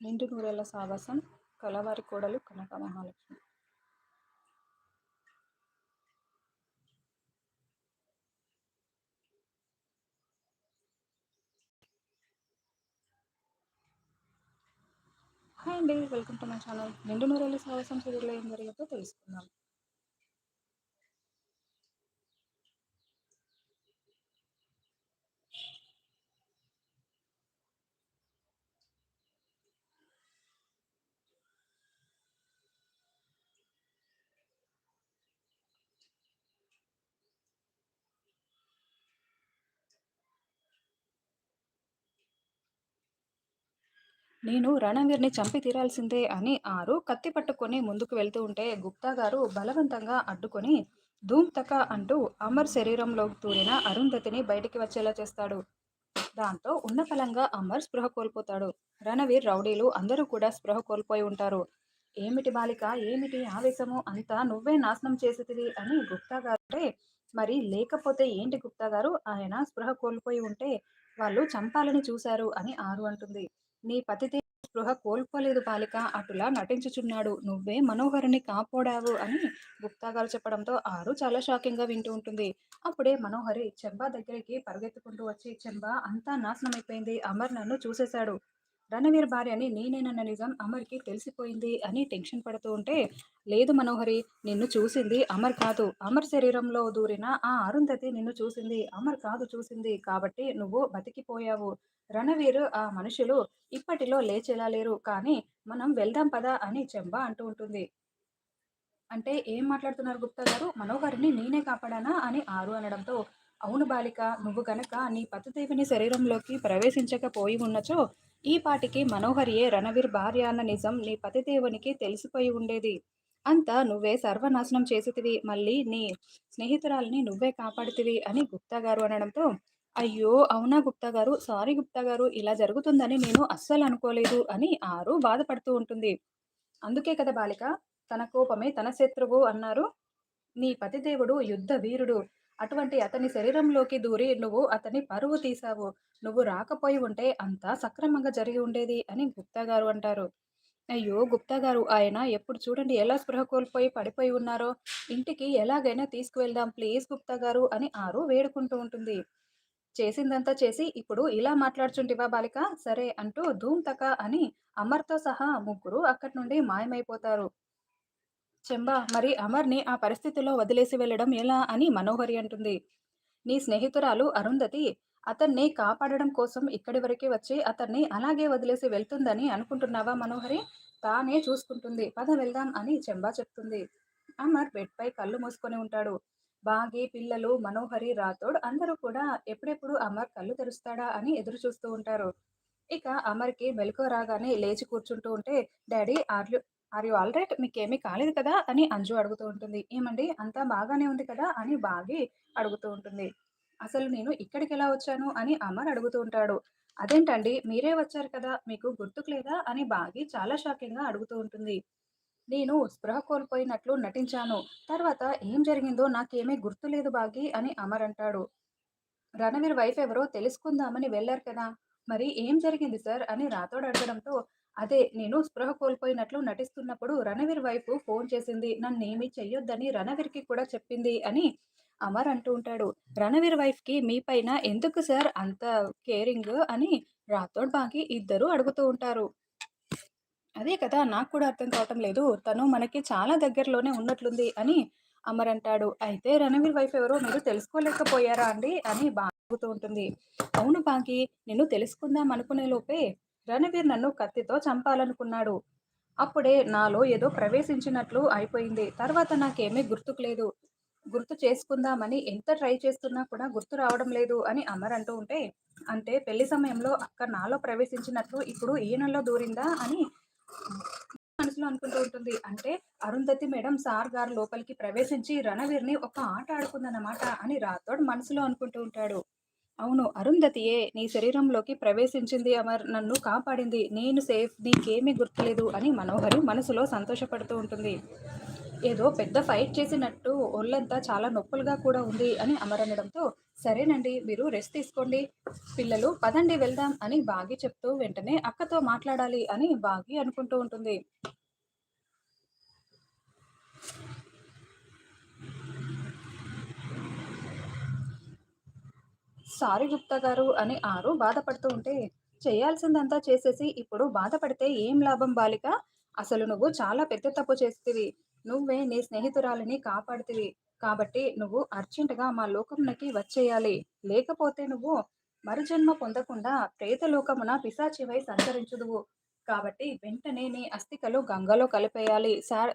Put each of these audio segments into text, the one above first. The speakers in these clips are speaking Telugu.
నిండు నూరేళ్ళ సావాసం కలవారి కోడలు కనక మహాలక్ష్మి. హాయ్ అండి వెల్కమ్ టు మై ఛానల్. నిండు నూరేళ్ళ సావాసం సీరియల్లో ఏం జరిగిందో తెలుసుకుందాం. నేను రణవీర్ని చంపి తీరాల్సిందే అని ఆరు కత్తి పట్టుకొని ముందుకు వెళ్తూ ఉంటే గుప్తా గారు బలవంతంగా అడ్డుకొని ధూమ్ తక అంటూ అమర్ శరీరంలో తూరిన అరుంధతిని బయటికి వచ్చేలా చేస్తాడు. దాంతో ఉన్న ఫలంగా అమర్ స్పృహ కోల్పోతాడు. రణవీర్ రౌడీలు అందరూ కూడా స్పృహ కోల్పోయి ఉంటారు. ఏమిటి బాలిక? ఏమిటి ఆవేశము? అంతా నువ్వే నాశనం చేసేది అని గుప్తా గారే మరి లేకపోతే ఏంటి గుప్తా గారు? ఆయన స్పృహ కోల్పోయి ఉంటే వాళ్ళు చంపాలని చూశారు అని ఆరు అంటుంది. నీ పతితే స్పృహ కోల్పోలేదు బాలిక అటులా నటించుచున్నాడు. నువ్వే మనోహరిని కాపాడావు అని గుప్తాగారు చెప్పడంతో ఆరు చాలా షాకింగ్గా వింటూ ఉంటుంది. అప్పుడే మనోహరి చెంబా దగ్గరికి పరిగెత్తుకుంటూ వచ్చి చెంబా అంతా నాశనం అయిపోయింది అమర్ నన్ను చూసేశాడు. రణవీర్ భార్య అని నేనేనన్న నిజం అమర్కి తెలిసిపోయింది అని టెన్షన్ పడుతూ ఉంటే లేదు మనోహరి నిన్ను చూసింది అమర్ కాదు. అమర్ శరీరంలో దూరిన ఆ అరుంధతి నిన్ను చూసింది. అమర్ కాదు చూసింది. కాబట్టి నువ్వు బతికిపోయావు. రణవీర్ ఆ మనుషులు ఇప్పటిలో లేచేలా లేరు. కానీ మనం వెళ్దాం పదా అని చెంబ అంటూ ఉంటుంది. అంటే ఏం మాట్లాడుతున్నారు గుప్తా గారు? మనోహరిని నేనే కాపాడానా? అని ఆరు అనడంతో అవును బాలిక నువ్వు గనక నీ పతిదేవిని శరీరంలోకి ప్రవేశించకపోయి ఉన్నచో ఈ పాటికి మనోహరియే రణవీర్ భార్య అన్న నిజం నీ పతిదేవునికి తెలిసిపోయి ఉండేది. అంతా నువ్వే సర్వనాశనం చేసేటివి మళ్ళీ నీ స్నేహితురాలని నువ్వే కాపాడుతివి అని గుప్తా గారు అనడంతో అయ్యో! అవునా గుప్తా గారు? సారీ గుప్తా గారు ఇలా జరుగుతుందని నేను అస్సలు అనుకోలేదు అని ఆరు బాధపడుతూ ఉంటుంది. అందుకే కదా బాలిక తన కోపమే తన శత్రువు అన్నారు. నీ పతిదేవుడు యుద్ధ వీరుడు. అటువంటి అతని శరీరంలోకి దూరి నువ్వు అతని పరువు తీశావు. నువ్వు రాకపోయి ఉంటే అంతా సక్రమంగా జరిగి ఉండేది అని గుప్తా గారు అంటారు. అయ్యో! గుప్తా గారు ఆయన ఎప్పుడు చూడండి ఎలా స్పృహ కోల్పోయి పడిపోయి ఉన్నారో. ఇంటికి ఎలాగైనా తీసుకువెళ్దాం ప్లీజ్ గుప్తా గారు అని ఆరు వేడుకుంటూ ఉంటుంది. చేసిందంతా చేసి ఇప్పుడు ఇలా మాట్లాడుచుంటివా బాలిక? సరే అంటూ ధూమ్ తక అని అమర్తో సహా ముగ్గురు అక్కడి నుండి మాయమైపోతారు. చెంబా మరి అమర్ని ఆ పరిస్థితిలో వదిలేసి వెళ్ళడం ఎలా అని మనోహరి అంటుంది. నీ స్నేహితురాలు అరుంధతి అతన్ని కాపాడడం కోసం ఇక్కడి వరకే వచ్చి అతన్ని అలాగే వదిలేసి వెళ్తుందని అనుకుంటున్నావా మనోహరి? తానే చూసుకుంటుంది. పద వెళ్దాం అని చెంబా చెప్తుంది. అమర్ బెడ్పై కళ్ళు మూసుకొని ఉంటాడు. బాగి పిల్లలు మనోహరి రాథోడ్ అందరూ కూడా ఎప్పుడెప్పుడు అమర్ కళ్ళు తెరుస్తాడా అని ఎదురు చూస్తూ ఉంటారు. ఇక అమర్కి మెలకు రాగానే లేచి కూర్చుంటూ ఉంటే daddy are you are you all right? మీకేమీ కాలేదు కదా? అని అంజు అడుగుతూ ఉంటుంది. ఏమండి? అంతా బాగానే ఉంది కదా? అని బాగి అడుగుతూ ఉంటుంది. అసలు నేను ఇక్కడికి ఎలా వచ్చాను? అని అమర్ అడుగుతూ ఉంటాడు. అదేంటండి? మీరే వచ్చారు కదా? మీకు గుర్తుకు లేదా? అని బాగి చాలా షాకింగ్గా అడుగుతూ ఉంటుంది. నేను స్పృహ కోల్పోయినట్లు నటించాను. తర్వాత ఏం జరిగిందో నాకేమీ గుర్తులేదు బాగి అని అమర్ అంటాడు. రణవీర్ వైఫ్ ఎవరో తెలుసుకుందామని వెళ్ళారు కదా మరి ఏం జరిగింది సార్ అని రాతోడు అడగడంతో అదే నేను స్పృహ కోల్పోయినట్లు నటిస్తున్నప్పుడు రణవీర్ వైఫ్ ఫోన్ చేసింది నన్నేమి చెయ్యొద్దని రణవీర్కి కూడా చెప్పింది అని అమర్ అంటూ ఉంటాడు. రణవీర్ వైఫ్కి మీ పైన ఎందుకు సార్ అంత కేరింగ్ అని రాథోడ్ బాగి ఇద్దరు అడుగుతూ ఉంటారు. అదే కదా! నాకు కూడా అర్థం కావటం లేదు. తను మనకి చాలా దగ్గరలోనే ఉన్నట్లుంది అని అమర్ అంటాడు అయితే రణవీర్ వైఫ్ ఎవరో మీరు తెలుసుకోలేకపోయారా అండి? అని బాగుతూ ఉంటుంది. అవును బాగి నిన్ను తెలుసుకుందాం అనుకునే లోపే రణవీర్ నన్ను కత్తితో చంపాలనుకున్నాడు. అప్పుడే నాలో ఏదో ప్రవేశించినట్లు అయిపోయింది. తర్వాత నాకేమీ గుర్తుకు లేదు. గుర్తు చేసుకుందామని ఎంత ట్రై చేస్తున్నా కూడా గుర్తు రావడం లేదు అని అమర్ అంటూ ఉంటే అంటే పెళ్ళి సమయంలో అక్క నాలో ప్రవేశించినట్లు ఇప్పుడు ఈయనలో దూరిందా అని మనసులో అనుకుంటూ ఉంటుంది. అంటే అరుంధతి మేడం సార్ గారు లోపలికి ప్రవేశించి రణవీర్ని ఒక ఆట ఆడుకుందన్నమాట అని రాథోడ్ మనసులో అనుకుంటూ ఉంటాడు. అవును అరుంధతియే నీ శరీరంలోకి ప్రవేశించింది అమర్ నన్ను కాపాడింది. నేను సేఫ్ నీకేమీ గుర్తులేదు అని మనోహరి మనసులో సంతోషపడుతూ ఉంటుంది. ఏదో పెద్ద ఫైట్ చేసినట్టు ఒళ్ళంతా చాలా నొప్పులుగా కూడా ఉంది అని అమర్ అనడంతో సరేనండి మీరు రెస్ట్ తీసుకోండి. పిల్లలు పదండి వెళ్దాం అని బాగి చెప్తూ వెంటనే అక్కతో మాట్లాడాలి అని బాగి అనుకుంటూ ఉంటుంది. సారీ గుప్తా గారు అని ఆరు బాధపడుతూ ఉంటే చేయాల్సిందంతా చేసేసి ఇప్పుడు బాధపడితే ఏం లాభం బాలిక? అసలు నువ్వు చాలా పెద్ద తప్పు చేస్తుంది నువ్వే నీ స్నేహితురాలిని కాపాడుతుంది కాబట్టి నువ్వు అర్జెంటుగా మా లోకమునకి వచ్చేయాలి. లేకపోతే నువ్వు మరుజన్మ పొందకుండా ప్రేతలోకమున పిశాచివై సంచరించుదువు. కాబట్టి వెంటనే నీ అస్థికలు గంగలో కలిపేయాలి. సార్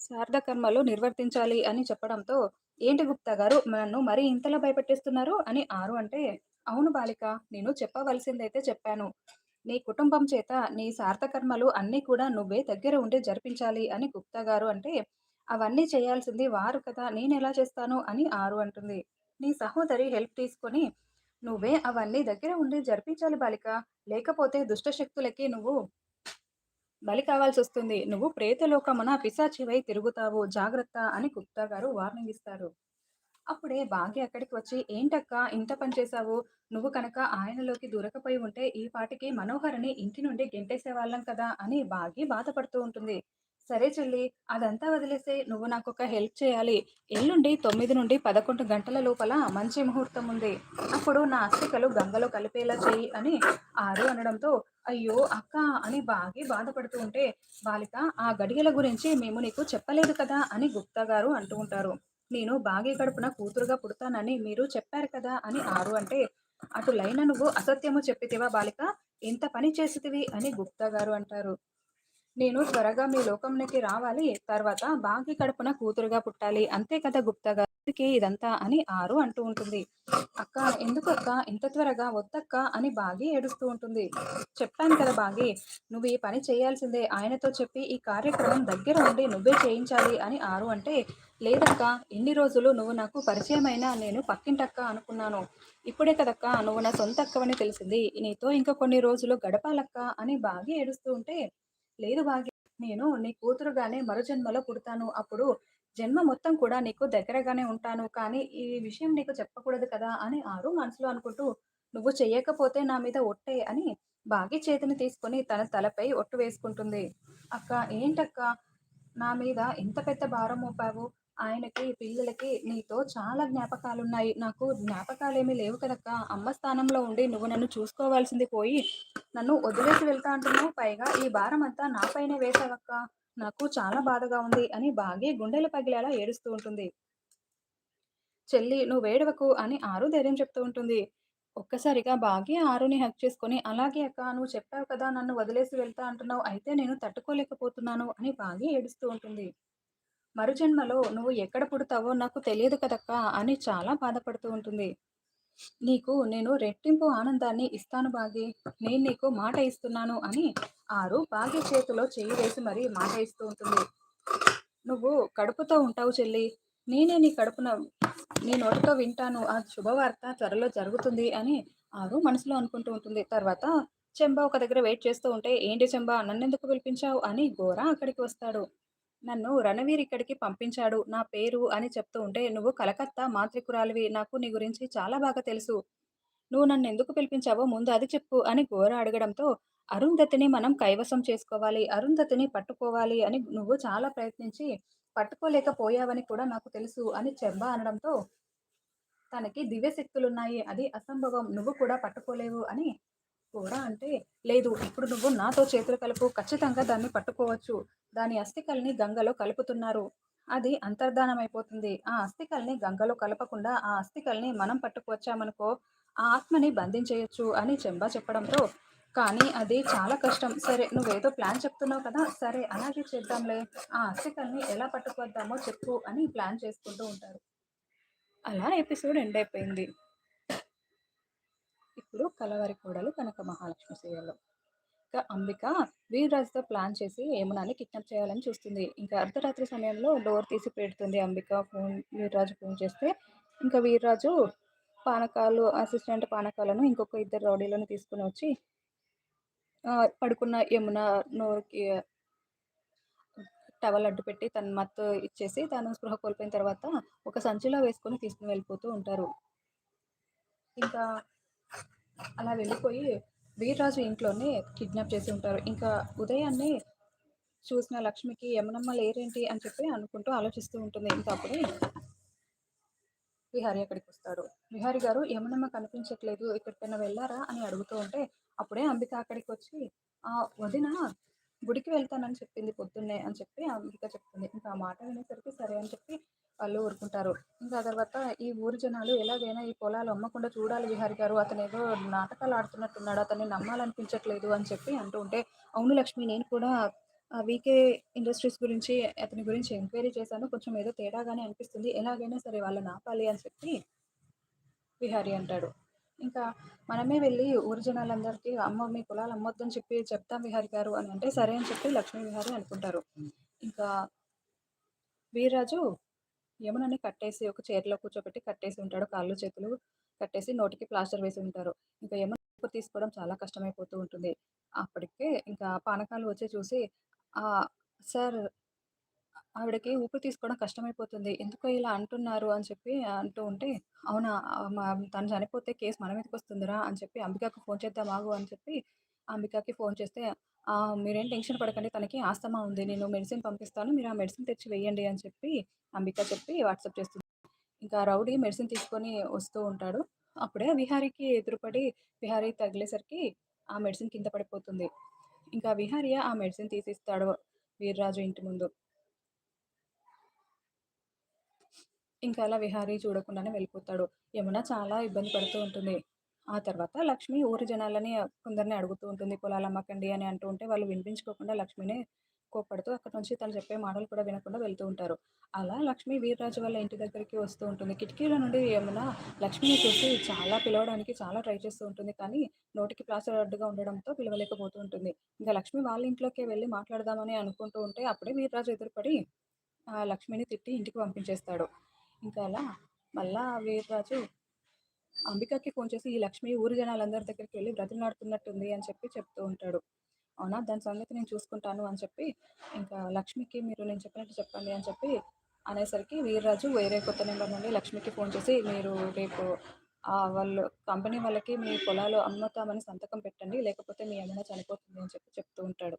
శారదకర్మలు నిర్వర్తించాలి అని చెప్పడంతో ఏంటి గుప్తా గారు నన్ను మరీ ఇంతలా భయపెట్టిస్తున్నారు? అని ఆరు అంటే అవును బాలిక నేను చెప్పవలసిందైతే చెప్పాను. నీ కుటుంబం చేత నీ సార్థకర్మలు అన్నీ కూడా నువ్వే దగ్గర ఉండి జరిపించాలి అని గుప్తా గారు అంటే అవన్నీ చేయాల్సింది వారు కదా నేను ఎలా చేస్తాను? అని ఆరు అంటుంది. నీ సహోదరి హెల్ప్ తీసుకొని నువ్వే అవన్నీ దగ్గర ఉండి జరిపించాలి బాలిక. లేకపోతే దుష్టశక్తులకి నువ్వు బలి కావాల్సి వస్తుంది. నువ్వు ప్రేతలోకమున పిశాచివై తిరుగుతావు. జాగ్రత్త అని గుప్తా గారు వార్నింగ్ ఇస్తారు. అప్పుడే భాగ్య అక్కడికి వచ్చి ఏంటక్క ఇంత పనిచేశావు నువ్వు కనుక ఆయనలోకి దూరకపోయి ఉంటే ఈ పాటికి మనోహరిని ఇంటి నుండి గెంటేసేవాళ్ళం కదా అని భాగ్య బాధపడుతూ ఉంటుంది. సరే చెల్లి అదంతా వదిలేసే నువ్వు నాకు ఒక హెల్ప్ చేయాలి. ఎల్లుండి తొమ్మిది నుండి పదకొండు గంటల లోపల మంచి ముహూర్తం ఉంది. అప్పుడు నా అస్థికలు గంగలో కలిపేలా చెయ్యి అని ఆరు అనడంతో అయ్యో అక్క అని బాగి బాధపడుతూ ఉంటే బాలిక ఆ గడియల గురించి మేము నీకు చెప్పలేదు కదా అని గుప్తా గారు అంటూ ఉంటారు. నేను బాగి గడుపున కూతురుగా పుడతానని మీరు చెప్పారు కదా అని ఆరు అంటే అటు లైన నువ్వు అసత్యము చెప్పితివా బాలిక? ఎంత పని చేసితివి అని గుప్తా గారు అంటారు. నేను త్వరగా మీ లోకంలోకి రావాలి తర్వాత బాగి కడుపున కూతురుగా పుట్టాలి. అంతే కదా గుప్తా గారికి ఇదంతా అని ఆరు అంటూ ఉంటుంది. అక్క ఎందుకు అక్క? ఇంత త్వరగా వద్దక్క అని బాగి ఏడుస్తూ ఉంటుంది. చెప్పాను కదా బాగి నువ్వు ఈ పని చేయాల్సిందే. ఆయనతో చెప్పి ఈ కార్యక్రమం దగ్గర ఉండి నువ్వే చేయించాలి అని ఆరు అంటే లేదక్క ఇన్ని రోజులు నువ్వు నాకు పరిచయమైన నేను పక్కింటక్క అనుకున్నాను. ఇప్పుడే కదక్క నువ్వు నా సొంత అక్కవని తెలిసింది. నీతో ఇంకా కొన్ని రోజులు గడపాలక్క అని బాగి ఏడుస్తూ ఉంటే లేదు భాగ్య నేను నీ కూతురుగానే మరో జన్మలో పుడతాను. అప్పుడు జన్మ మొత్తం కూడా నీకు దగ్గరగానే ఉంటాను. కానీ ఈ విషయం నీకు చెప్పకూడదు కదా అని ఆరు మనసులో అనుకుంటూ నువ్వు చెయ్యకపోతే నా మీద ఒట్టే అని బాగి చేతిని తీసుకొని తన తలపై ఒట్టు వేసుకుంటుంది. అక్క ఏంటక్క? నా మీద ఇంత పెద్ద భారం మోపావు? ఆయనకి పిల్లలకి నీతో చాలా జ్ఞాపకాలున్నాయి. నాకు జ్ఞాపకాలేమీ లేవు కదక్క. అమ్మ స్థానంలో ఉండి నువ్వు నన్ను చూసుకోవాల్సింది పోయి నన్ను వదిలేసి వెళ్తా అంటున్నావు. పైగా ఈ భారం అంతా నాపైనే వేసావక్క నాకు చాలా బాధగా ఉంది అని బాగి గుండెలు పగిలేలా ఏడుస్తూ ఉంటుంది. చెల్లి నువ్వు వేడవకు అని ఆరు ధైర్యం చెప్తూ ఉంటుంది. ఒక్కసారిగా బాగి ఆరుని హక్ చేసుకొని అలాగే అక్క నువ్వు చెప్పావు కదా నన్ను వదిలేసి వెళ్తా అంటున్నావు. అయితే నేను తట్టుకోలేకపోతున్నాను అని బాగి ఏడుస్తూ ఉంటుంది. మరుజన్మలో నువ్వు ఎక్కడ పుడతావో నాకు తెలియదు కదక్కా అని చాలా బాధపడుతూ ఉంటుంది. నీకు నేను రెట్టింపు ఆనందాన్ని ఇస్తాను బాగి. నేను నీకు మాట ఇస్తున్నాను అని ఆరు బాగి చేతిలో చేయి వేసి మరీ మాట ఇస్తూ ఉంటుంది. నువ్వు కడుపుతో ఉంటావు చెల్లి. నేనే నీ కడుపున నీ నోటితో వింటాను. ఆ శుభవార్త త్వరలో జరుగుతుంది అని ఆరు మనసులో అనుకుంటూ ఉంటుంది. తర్వాత చెంబా ఒక దగ్గర వెయిట్ చేస్తూ ఉంటే ఏంటి చెంబా నన్నెందుకు పిలిపించావు? అని గోరా అక్కడికి వస్తాడు. నన్ను రణవీర్ ఇక్కడికి పంపించాడు నా పేరు అని చెప్తూ ఉంటే నువ్వు కలకత్తా మాంత్రికురాలివి నాకు నీ గురించి చాలా బాగా తెలుసు. నువ్వు నన్ను ఎందుకు పిలిపించావో ముందు అది చెప్పు అని ఘోర అడగడంతో అరుంధతిని మనం కైవసం చేసుకోవాలి అరుంధతిని పట్టుకోవాలి అని నువ్వు చాలా ప్రయత్నించి పట్టుకోలేకపోయావని కూడా నాకు తెలుసు అని చెంబ అనడంతో తనకి దివ్యశక్తులున్నాయి అది అసంభవం నువ్వు కూడా పట్టుకోలేవు అని కూడా అంటే లేదు ఇప్పుడు నువ్వు నాతో చేతులు కలుపు ఖచ్చితంగా దాన్ని పట్టుకోవచ్చు. దాని అస్థికల్ని గంగలో కలుపుతున్నారు. అది అంతర్ధానమైపోతుంది. అయిపోతుంది ఆ అస్థికల్ని గంగలో కలపకుండా ఆ అస్థికల్ని మనం పట్టుకొచ్చామనుకో ఆ ఆత్మని బంధించేయచ్చు అని చెంబా చెప్పడంతో కానీ అది చాలా కష్టం. సరే నువ్వేదో ప్లాన్ చెప్తున్నావు కదా సరే అలాగే చేద్దాంలే. ఆ అస్థికల్ని ఎలా పట్టుకొద్దామో చెప్పు అని ప్లాన్ చేసుకుంటూ ఉంటారు. అలా ఎపిసోడ్ ఎండ్ అయిపోయింది. ఇప్పుడు కలవరి కోడలు కనక మహాలక్ష్మి సీరియల్లో ఇంకా అంబిక వీర్రాజుతో ప్లాన్ చేసి యమునాని కిడ్నాప్ చేయాలని చూస్తుంది. ఇంకా అర్ధరాత్రి సమయంలో డోర్ తీసి పెడుతుంది అంబిక ఫోన్ వీర్రాజు ఫోన్ చేస్తే. ఇంకా వీర్రాజు పానకాలు అసిస్టెంట్ పానకాలను ఇంకొక ఇద్దరు రౌడీలను తీసుకుని వచ్చి పడుకున్న యమున నోరుకి టవల్ అడ్డు పెట్టి తను మత్తు ఇచ్చేసి తను స్పృహ కోల్పోయిన తర్వాత ఒక సంచిలో వేసుకొని తీసుకుని వెళ్ళిపోతూ ఉంటారు. ఇంకా అలా వెళ్ళిపోయి వీర్రాజు ఇంట్లోనే కిడ్నాప్ చేసి ఉంటారు. ఇంకా ఉదయాన్నే చూసిన లక్ష్మికి యమునమ్మ లేరేంటి అని చెప్పి అనుకుంటూ ఆలోచిస్తూ ఉంటుంది. ఇంకా అప్పుడే విహారి అక్కడికొస్తాడు. విహారి గారు యమునమ్మ కనిపించట్లేదు ఎక్కడికైనా వెళ్ళారా అని అడుగుతూ ఉంటే అప్పుడే అంబిక అక్కడికొచ్చి ఆ వదిన గుడికి వెళ్తానని చెప్పింది పొద్దున్నే అని చెప్పి అంబిక చెప్తుంది. ఇంకా ఆ మాట వినేసరికి సరే అని చెప్పి వాళ్ళు ఊరుకుంటారు. ఇంకా తర్వాత ఈ ఊరు జనాలు ఎలాగైనా ఈ పొలాలు అమ్మకుండా చూడాలి విహారి గారు. అతను ఏదో నాటకాలు ఆడుతున్నట్టున్నాడు. అతన్ని నమ్మాలనిపించట్లేదు అని చెప్పి అంటూ ఉంటే అవును లక్ష్మి నేను కూడా వీకే ఇండస్ట్రీస్ గురించి అతని గురించి ఎంక్వైరీ చేశాను. కొంచెం ఏదో తేడాగానే అనిపిస్తుంది. ఎలాగైనా సరే వాళ్ళని ఆపాలి అని చెప్పి విహారి అంటాడు. ఇంకా మనమే వెళ్ళి ఊరి జనాలందరికీ అమ్మ మీ కులాలు అమ్మొద్దని చెప్పి చెప్తాం విహారి గారు అని అంటే సరే అని చెప్పి లక్ష్మీ విహారి అనుకుంటారు. ఇంకా వీర్రాజు యమునని కట్టేసి ఒక చైర్లో కూర్చోబెట్టి కట్టేసి ఉంటాడు. కాళ్ళు చేతులు కట్టేసి నోటికి ప్లాస్టర్ వేసి ఉంటారు. ఇంకా యమున తీసుకోవడం చాలా కష్టమైపోతూ ఉంటుంది. అప్పటికే ఇంకా పానకాలు వచ్చి చూసి సార్ ఆవిడకి ఊపిరి తీసుకోవడం కష్టమైపోతుంది. ఎందుకో ఇలా అంటున్నారు అని చెప్పి అంటూ ఉంటే అవునా మా తను చనిపోతే కేసు మన మీదకి వస్తుందిరా అని చెప్పి అంబికకు ఫోన్ చేద్దాం ఆగు అని చెప్పి అంబికకి ఫోన్ చేస్తే మీరేం టెన్షన్ పడకండి తనకి ఆస్తమా ఉంది. నేను మెడిసిన్ పంపిస్తాను. మీరు ఆ మెడిసిన్ తెచ్చి వేయండి అని చెప్పి అంబిక చెప్పి వాట్సాప్ చేస్తుంది. ఇంకా రౌడీ మెడిసిన్ తీసుకొని వస్తూ ఉంటాడు. అప్పుడే విహారీకి ఎదురుపడి విహారీ తగిలేసరికి ఆ మెడిసిన్ కింద పడిపోతుంది. ఇంకా విహారీ ఆ మెడిసిన్ తీసిస్తాడు వీర్రాజు ఇంటి ముందు. ఇంకా అలా విహారీ చూడకుండానే వెళ్ళిపోతాడు. యమున చాలా ఇబ్బంది పడుతూ ఉంటుంది. ఆ తర్వాత లక్ష్మి ఊరి జనాలని కొందరిని అడుగుతూ ఉంటుంది. పొలాలు అమ్మకండి అని అంటూ ఉంటే వాళ్ళు వినిపించుకోకుండా లక్ష్మిని కోపడుతూ అక్కడ నుంచి తను చెప్పే మాటలు కూడా వినకుండా వెళ్తూ ఉంటారు. అలా లక్ష్మి వీర్రాజు వాళ్ళ ఇంటి దగ్గరికి వస్తూ ఉంటుంది. కిటికీల నుండి యమున లక్ష్మిని చూసి చాలా పిలవడానికి చాలా ట్రై చేస్తూ ఉంటుంది. కానీ నోటికి ప్లాస్టర్ అడ్డుగా ఉండడంతో పిలవలేకపోతూ ఉంటుంది. ఇంకా లక్ష్మి వాళ్ళ ఇంట్లోకి వెళ్ళి మాట్లాడదామని అనుకుంటూ ఉంటే అప్పుడే వీర్రాజు ఎదురుపడి ఆ లక్ష్మిని తిట్టి ఇంటికి పంపించేస్తాడు. ఇంకా అలా మళ్ళా వీర్రాజు అంబికకి ఫోన్ చేసి ఈ లక్ష్మి ఊరి జనాలందరి దగ్గరికి వెళ్ళి బ్రతిమలాడుతున్నట్టుంది అని చెప్పి చెప్తూ ఉంటాడు. అవునా? దాని సంగతి నేను చూసుకుంటాను అని చెప్పి ఇంకా లక్ష్మికి మీరు నేను చెప్పినట్టు చెప్పండి అని చెప్పి అనేసరికి వీర్రాజు వేరే కొత్త నెంబర్ నుండి లక్ష్మికి ఫోన్ చేసి మీరు రేపు వాళ్ళు కంపెనీ వాళ్ళకి మీ పొలాలు అమ్ముతామని సంతకం పెట్టండి లేకపోతే మీ అమ్మ చనిపోతుంది అని చెప్పి చెప్తూ ఉంటాడు.